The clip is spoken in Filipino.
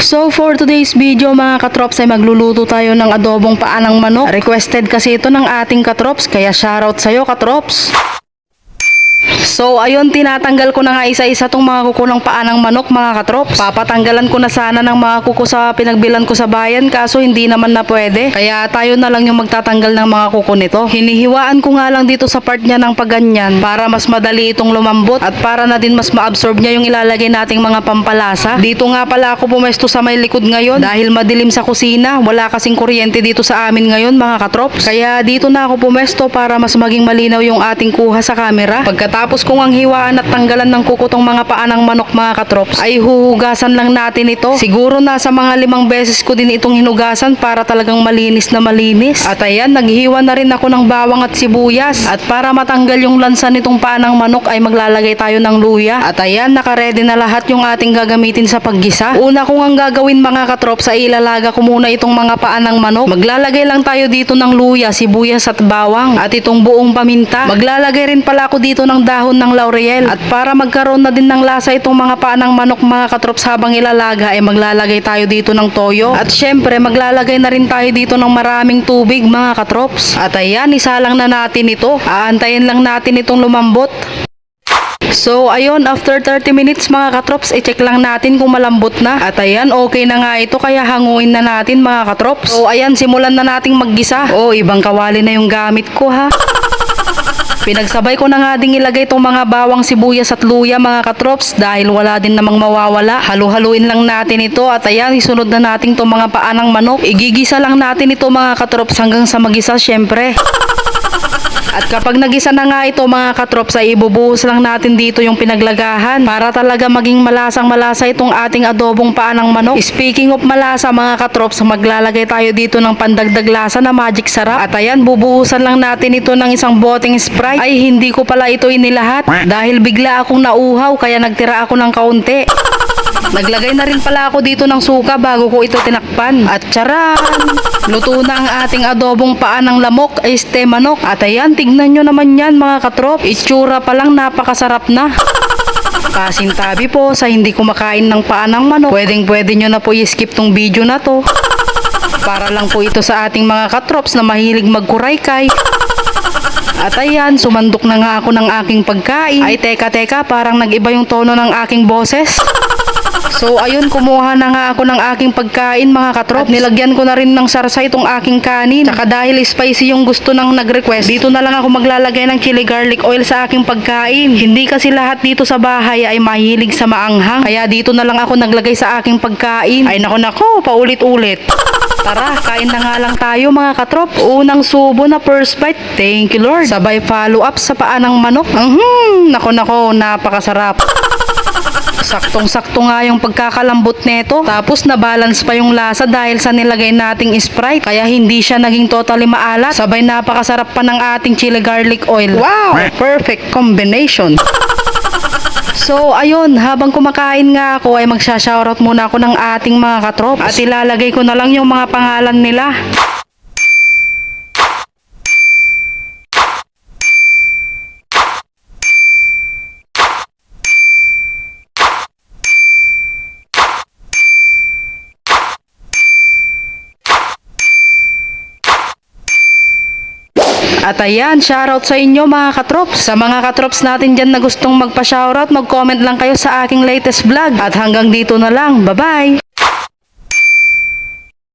So for today's video mga katrops ay magluluto tayo ng adobong paanang manok. Requested kasi ito ng ating katrops kaya shoutout sa'yo katrops. So ayun tinatanggal ko na nga isa-isa tong mga kuko ng paa ng manok mga katrops. Papatanggalan ko na sana ng mga kuko sa pinagbilan ko sa bayan kaso hindi naman na pwede. Kaya tayo na lang yung magtatanggal ng mga kuko nito. Hinihiwaan ko nga lang dito sa part niya ng paganyan para mas madali itong lumambot at para na din mas ma-absorb niya yung ilalagay nating mga pampalasa. Dito nga pala ako pumesto sa may likod ngayon dahil madilim sa kusina. Wala kasing kuryente dito sa amin ngayon mga katrops. Kaya dito na ako pumesto para mas maging malinaw yung ating kuha sa camera. Pagkatapos kong ang hiwaan at tanggalan ng kukutong mga paa ng manok mga katrops ay huhugasan lang natin ito. Siguro nasa mga limang beses ko din itong hinugasan para talagang malinis na malinis. At ayan, naghiwa na rin ako ng bawang at sibuyas. At para matanggal yung lansa nitong paa ng manok ay maglalagay tayo ng luya. At ayan, nakaredy na lahat yung ating gagamitin sa paggisa. Una kong ang gagawin mga katrops ay ilalaga ko muna itong mga paa ng manok. Maglalagay lang tayo dito ng luya, sibuyas at bawang at itong buong paminta. Maglalagay rin pala ako dito ng dahon ng laurel. At para magkaroon na din ng lasa itong mga paa ng manok mga katrops habang ilalaga ay maglalagay tayo dito ng toyo. At syempre maglalagay na rin tayo dito ng maraming tubig mga katrops. At ayan, isalang na natin ito. Aantayin lang natin itong lumambot. So, ayun, after 30 minutes mga katrops, i-check lang natin kung malambot na. At ayan, okay na nga ito, kaya hanguin na natin mga katrops. So, ayan, simulan na nating maggisa. Oh, ibang kawali na yung gamit ko ha. Pinagsabay ko na nga ding ilagay itong mga bawang sibuyas at luya mga katrops dahil wala din namang mawawala. Halu-haluin lang natin ito at ayan isunod na natin itong mga paa ng manok. Igigisa lang natin ito mga katrops hanggang sa magisa syempre. At kapag nagisa na nga ito mga katrops ay ibubuhos lang natin dito yung pinaglagahan para talaga maging malasang malasa itong ating adobong paa ng manok. Speaking of malasa mga katrops, maglalagay tayo dito ng pandagdag lasa na magic sarap. At ayan, bubuhusan lang natin ito ng isang boteng Sprite. Ay hindi ko pala ito inilahat dahil bigla akong nauhaw kaya nagtira ako ng kaunti. Naglagay na rin pala ako dito ng suka bago ko ito tinakpan. At charan! Luto na ang ating adobong paa ng lamok, este manok. At ayan, tignan nyo naman yan mga katrop. Itsura pa lang napakasarap na. Pasintabi po sa hindi kumakain ng paa ng manok. Pwedeng pwede nyo na po i-skip tong video na to. Para lang po ito sa ating mga katrops na mahilig magkuraykay. At ayan, sumandok na nga ako ng aking pagkain. Ay, teka, teka, parang nag-iba yung tono ng aking boses. So ayun, kumuha na nga ako ng aking pagkain mga katrop. At nilagyan ko na rin ng sarsa itong aking kanin. Tsaka dahil spicy yung gusto ng nag-request, dito na lang ako maglalagay ng chili garlic oil sa aking pagkain. Hindi kasi lahat dito sa bahay ay mahilig sa maanghang. Kaya dito na lang ako naglagay sa aking pagkain. Ay nako nako, paulit-ulit. Tara, kain na nga lang tayo mga katrop. Unang subo na first bite. Thank you Lord. Sabay follow up sa paa ng manok. Mhm, nako nako, napakasarap. Saktong-sakto nga yung pagkakalambot nito. Tapos na-balance pa yung lasa dahil sa nilagay nating Sprite. Kaya hindi siya naging totally maalat. Sabay napakasarap pa ng ating chili garlic oil. Wow! Perfect combination. So, ayun, habang kumakain nga ako ay magsha-shoutout muna ako ng ating mga katrops. At ilalagay ko na lang yung mga pangalan nila. At ayan, shoutout sa inyo mga katrops. Sa mga katrops natin dyan na gustong magpa-shoutout, mag-comment lang kayo sa aking latest vlog. At hanggang dito na lang. Bye-bye!